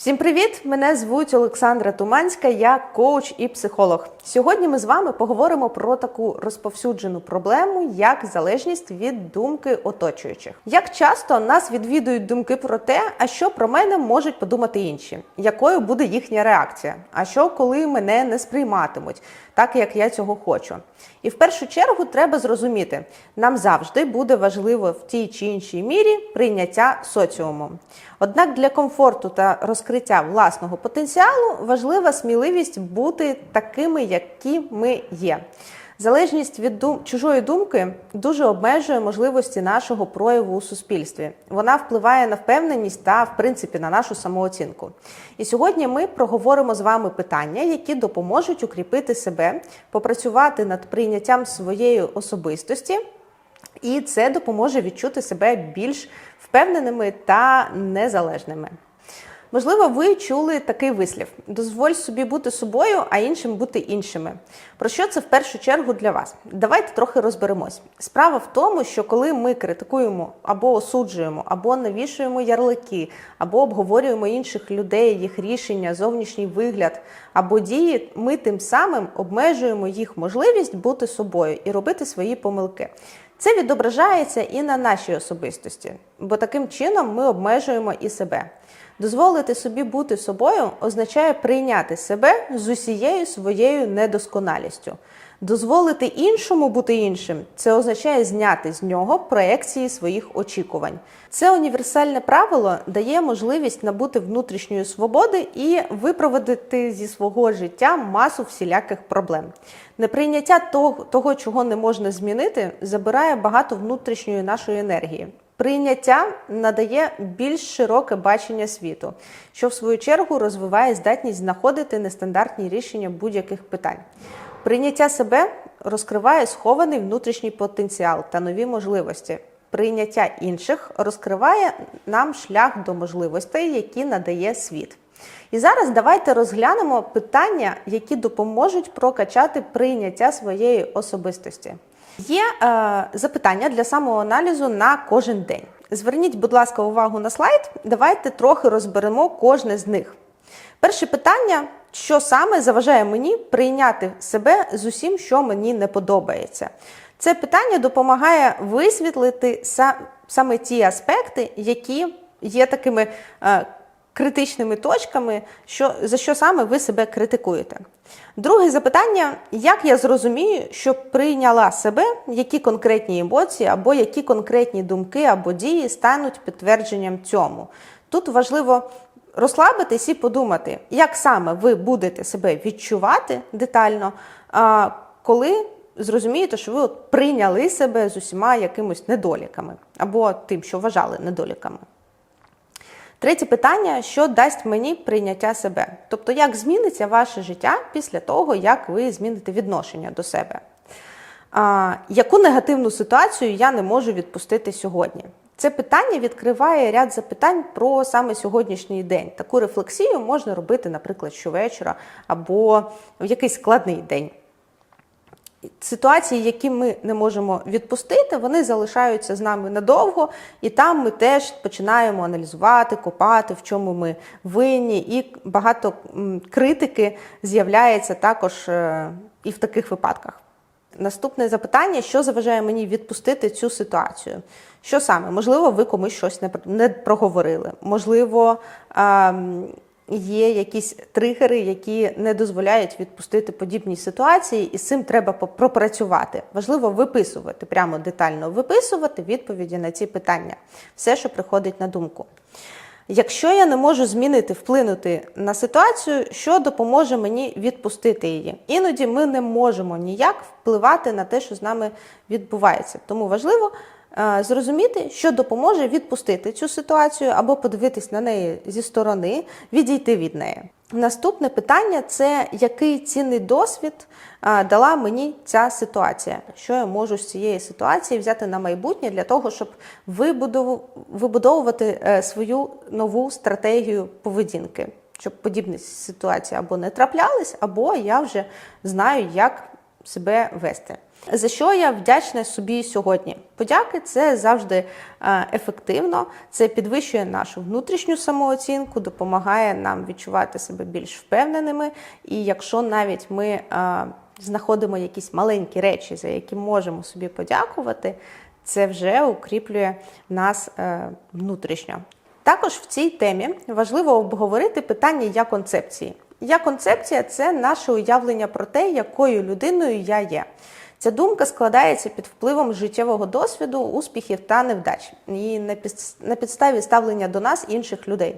Всім привіт! Мене звуть Олександра Туманська, я коуч і психолог. Сьогодні ми з вами поговоримо про таку розповсюджену проблему, як залежність від думки оточуючих. Як часто нас відвідують думки про те, а що про мене можуть подумати інші, якою буде їхня реакція, а що коли мене не сприйматимуть, так як я цього хочу. І в першу чергу треба зрозуміти, нам завжди буде важливо в тій чи іншій мірі прийняття соціуму. Однак для комфорту та розкриття власного потенціалу важлива сміливість бути такими, які ми є. Залежність від дум... чужої думки дуже обмежує можливості нашого прояву у суспільстві. Вона впливає на впевненість та, в принципі, на нашу самооцінку. І сьогодні ми проговоримо з вами питання, які допоможуть укріпити себе, попрацювати над прийняттям своєї особистості, і це допоможе відчути себе більш впевненими та незалежними. Можливо, ви чули такий вислів: дозволь собі бути собою, а іншим бути іншими. Про що це в першу чергу для вас? Давайте трохи розберемось. Справа в тому, що коли ми критикуємо або осуджуємо, або навішуємо ярлики, або обговорюємо інших людей, їх рішення, зовнішній вигляд або дії, ми тим самим обмежуємо їх можливість бути собою і робити свої помилки. Це відображається і на нашій особистості, бо таким чином ми обмежуємо і себе. Дозволити собі бути собою означає прийняти себе з усією своєю недосконалістю. Дозволити іншому бути іншим це означає зняти з нього проекції своїх очікувань. Це універсальне правило дає можливість набути внутрішньої свободи і випроводити зі свого життя масу всіляких проблем. Неприйняття того, того, чого не можна змінити, забирає багато внутрішньої нашої енергії. Прийняття надає більш широке бачення світу, що в свою чергу розвиває здатність знаходити нестандартні рішення будь-яких питань. Прийняття себе розкриває схований внутрішній потенціал та нові можливості. Прийняття інших розкриває нам шлях до можливостей, які надає світ. І зараз давайте розглянемо питання, які допоможуть прокачати прийняття своєї особистості. Є е, запитання для самоаналізу на кожен день. Зверніть, будь ласка, увагу на слайд. Давайте трохи розберемо кожне з них. Перше питання: що саме заважає мені прийняти себе з усім, що мені не подобається? Це питання допомагає висвітлити саме ті аспекти, які є такими е, критичними точками, що, за що саме ви себе критикуєте. Друге запитання: як я зрозумію, що прийняла себе, які конкретні емоції, або які конкретні думки або дії стануть підтвердженням цьому? Тут важливо розслабитись і подумати, як саме ви будете себе відчувати детально, коли зрозумієте, що ви от прийняли себе з усіма якимось недоліками, або тим, що вважали недоліками. Третє питання: що дасть мені прийняття себе? Тобто, як зміниться ваше життя після того, як ви зміните відношення до себе? А, Яку негативну ситуацію я не можу відпустити сьогодні? Це питання відкриває ряд запитань про саме сьогоднішній день. Таку рефлексію можна робити, наприклад, щовечора або в якийсь складний день. Ситуації, які ми не можемо відпустити, вони залишаються з нами надовго, і там ми теж починаємо аналізувати, копати, в чому ми винні, і багато критики з'являється також е, і в таких випадках. Наступне запитання: що заважає мені відпустити цю ситуацію? Що саме? Можливо, ви комусь щось не проговорили, можливо, є якісь тригери, які не дозволяють відпустити подібні ситуації, і з цим треба пропрацювати. Важливо виписувати, прямо детально виписувати відповіді на ці питання, все, що приходить на думку. Якщо я не можу змінити, вплинути на ситуацію, що допоможе мені відпустити її? Іноді ми не можемо ніяк впливати на те, що з нами відбувається. Тому важливо зрозуміти, що допоможе відпустити цю ситуацію або подивитись на неї зі сторони, відійти від неї. Наступне питання це який цінний досвід е, дала мені ця ситуація, що я можу з цієї ситуації взяти на майбутнє для того, щоб вибудовувати е, свою нову стратегію поведінки, щоб подібні ситуації або не траплялись, або я вже знаю, як себе вести. За що я вдячна собі сьогодні? Подяки це завжди е, ефективно, це підвищує нашу внутрішню самооцінку, допомагає нам відчувати себе більш впевненими. І якщо навіть ми е, знаходимо якісь маленькі речі, за які можемо собі подякувати, це вже укріплює нас е, внутрішньо. Також в цій темі важливо обговорити питання я концепції. Я концепція це наше уявлення про те, якою людиною я є. Ця думка складається під впливом життєвого досвіду, успіхів та невдач і на підставі ставлення до нас інших людей.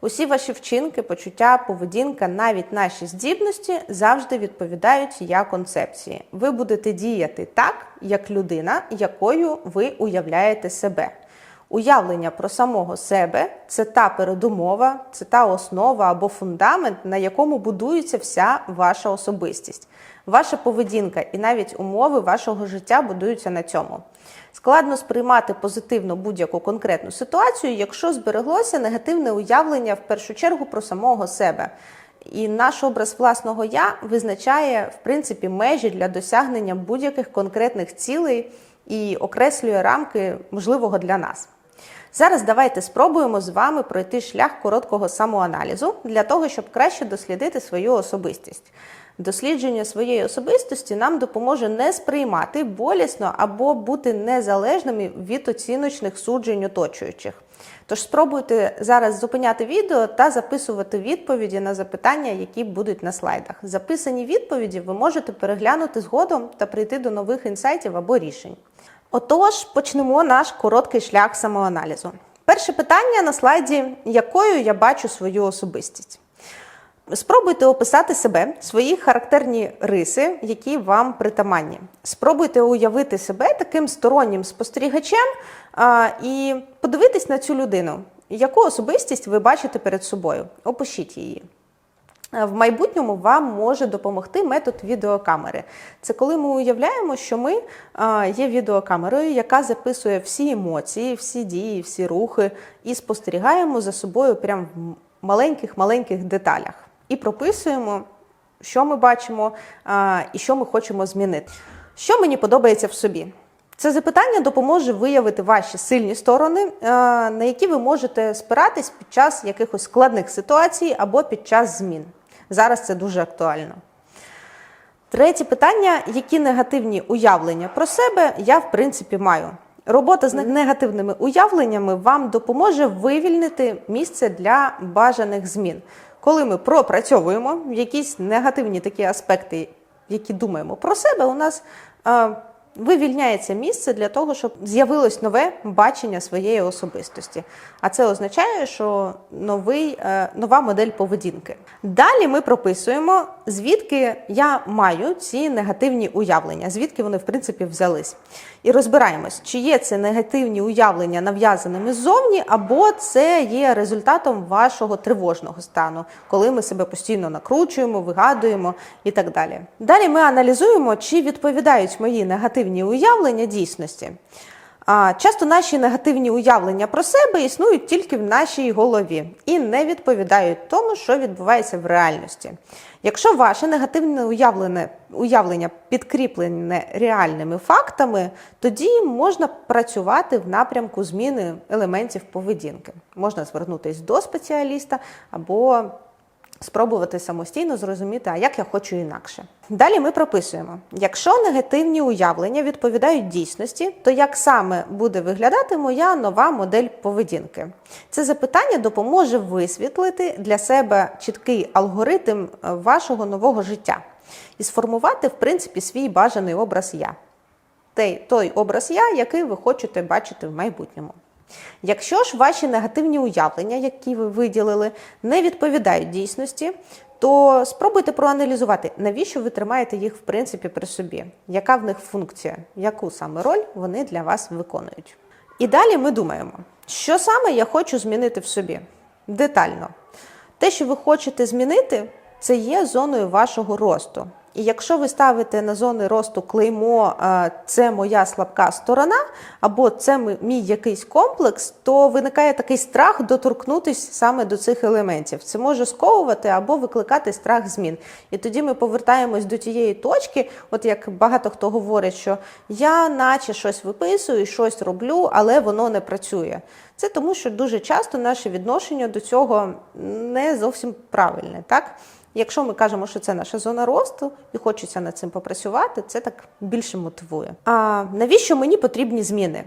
Усі ваші вчинки, почуття, поведінка, навіть наші здібності завжди відповідають я концепції. Ви будете діяти так, як людина, якою ви уявляєте себе. Уявлення про самого себе це та передумова, це та основа або фундамент, на якому будується вся ваша особистість. Ваша поведінка і навіть умови вашого життя будуються на цьому. Складно сприймати позитивно будь-яку конкретну ситуацію, якщо збереглося негативне уявлення в першу чергу про самого себе. І наш образ власного я визначає в принципі межі для досягнення будь-яких конкретних цілей і окреслює рамки можливого для нас. Зараз давайте спробуємо з вами пройти шлях короткого самоаналізу для того, щоб краще дослідити свою особистість. Дослідження своєї особистості нам допоможе не сприймати болісно або бути незалежними від оціночних суджень оточуючих. Тож спробуйте зараз зупиняти відео та записувати відповіді на запитання, які будуть на слайдах. Записані відповіді ви можете переглянути згодом та прийти до нових інсайтів або рішень. Отож, почнемо наш короткий шлях самоаналізу. Перше питання на слайді, якою я бачу свою особистість. Спробуйте описати себе, свої характерні риси, які вам притаманні. Спробуйте уявити себе таким стороннім спостерігачем а, і подивитись на цю людину. Яку особистість ви бачите перед собою? Опишіть її. В майбутньому вам може допомогти метод відеокамери. Це коли ми уявляємо, що ми є відеокамерою, яка записує всі емоції, всі дії, всі рухи, і спостерігаємо за собою прямо в маленьких-маленьких деталях. І прописуємо, що ми бачимо і що ми хочемо змінити. Що мені подобається в собі? Це запитання допоможе виявити ваші сильні сторони, на які ви можете спиратись під час якихось складних ситуацій або під час змін. Зараз це дуже актуально. Третє питання: які негативні уявлення про себе я, в принципі, маю. Робота з негативними уявленнями вам допоможе вивільнити місце для бажаних змін. Коли ми пропрацьовуємо якісь негативні такі аспекти, які думаємо про себе, у нас вивільняється місце для того, щоб з'явилось нове бачення своєї особистості. А це означає, що новий, е, нова модель поведінки. Далі ми прописуємо, звідки я маю ці негативні уявлення, звідки вони в принципі взялись. І розбираємось, чи є це негативні уявлення нав'язаними ззовні, або це є результатом вашого тривожного стану, коли ми себе постійно накручуємо, вигадуємо і так далі. Далі ми аналізуємо, чи відповідають мої негативні уявлення дійсності. Часто наші негативні уявлення про себе існують тільки в нашій голові і не відповідають тому, що відбувається в реальності. Якщо ваше негативне уявлення, уявлення підкріплене реальними фактами, тоді можна працювати в напрямку зміни елементів поведінки. Можна звернутися до спеціаліста або спробувати самостійно зрозуміти, а як я хочу інакше. Далі ми прописуємо: якщо негативні уявлення відповідають дійсності, то як саме буде виглядати моя нова модель поведінки? Це запитання допоможе висвітлити для себе чіткий алгоритм е, вашого нового життя і сформувати, в принципі, свій бажаний образ я. Той образ я, який ви хочете бачити в майбутньому. Якщо ж ваші негативні уявлення, які ви виділили, не відповідають дійсності, то спробуйте проаналізувати, навіщо ви тримаєте їх в принципі при собі, яка в них функція, яку саме роль вони для вас виконують. І далі ми думаємо, що саме я хочу змінити в собі детально. Те, що ви хочете змінити, це є зоною вашого росту. І якщо ви ставите на зони росту клеймо це моя слабка сторона, або це мій якийсь комплекс, то виникає такий страх доторкнутися саме до цих елементів. Це може сковувати або викликати страх змін. І тоді ми повертаємось до тієї точки, от як багато хто говорить, що я наче щось виписую, щось роблю, але воно не працює. Це тому, що дуже часто наше відношення до цього не зовсім правильне, так? Якщо ми кажемо, що це наша зона росту і хочеться над цим попрацювати, це так більше мотивує. А навіщо мені потрібні зміни?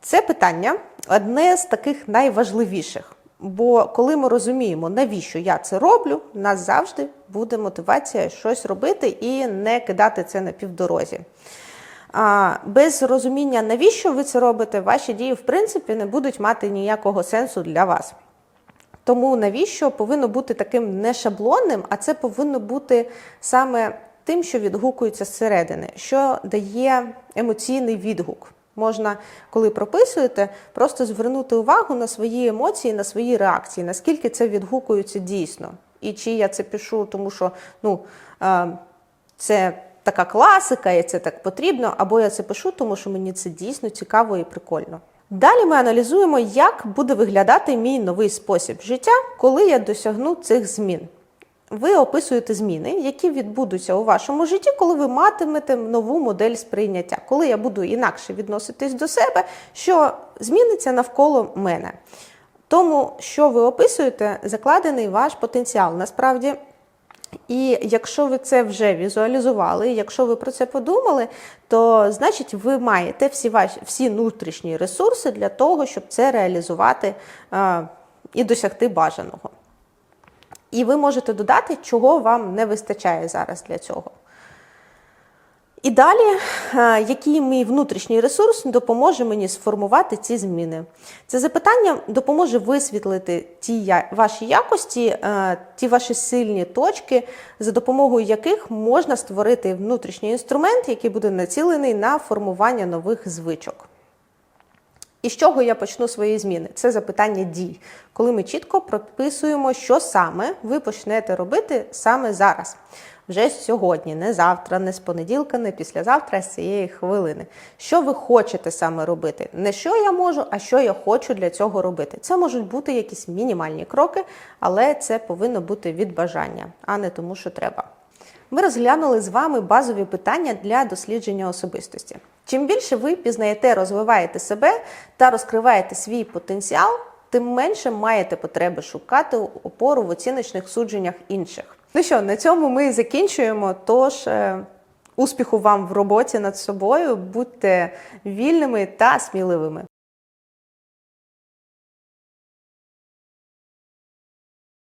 Це питання одне з таких найважливіших. Бо коли ми розуміємо, навіщо я це роблю, у нас завжди буде мотивація щось робити і не кидати це на півдорозі. А без розуміння, навіщо ви це робите, ваші дії в принципі не будуть мати ніякого сенсу для вас. Тому навіщо повинно бути таким не шаблонним, а це повинно бути саме тим, що відгукується зсередини, що дає емоційний відгук. Можна, коли прописуєте, просто звернути увагу на свої емоції, на свої реакції, наскільки це відгукується дійсно. І чи я це пишу, тому що ну, е, це така класика, і це так потрібно, або я це пишу, тому що мені це дійсно цікаво і прикольно. Далі ми аналізуємо, як буде виглядати мій новий спосіб життя, коли я досягну цих змін. Ви описуєте зміни, які відбудуться у вашому житті, коли ви матимете нову модель сприйняття, коли я буду інакше відноситись до себе, що зміниться навколо мене. Тому, що ви описуєте, закладений ваш потенціал. Насправді, і якщо ви це вже візуалізували, якщо ви про це подумали, то значить ви маєте всі ваші всі внутрішні ресурси для того, щоб це реалізувати е, і досягти бажаного. І ви можете додати, чого вам не вистачає зараз для цього. І далі, е, який мій внутрішній ресурс допоможе мені сформувати ці зміни? Це запитання допоможе висвітлити ті ваші якості, е, ті ваші сильні точки, за допомогою яких можна створити внутрішній інструмент, який буде націлений на формування нових звичок. І з чого я почну свої зміни? Це запитання дій, коли ми чітко прописуємо, що саме ви почнете робити саме зараз, вже сьогодні, не завтра, не з понеділка, не післязавтра, а з цієї хвилини. Що ви хочете саме робити? Не що я можу, а що я хочу для цього робити. Це можуть бути якісь мінімальні кроки, але це повинно бути від бажання, а не тому, що треба. Ми розглянули з вами базові питання для дослідження особистості. Чим більше ви пізнаєте, розвиваєте себе та розкриваєте свій потенціал, тим менше маєте потреби шукати опору в оціночних судженнях інших. Ну що, на цьому ми закінчуємо. Тож е, успіху вам в роботі над собою, будьте вільними та сміливими.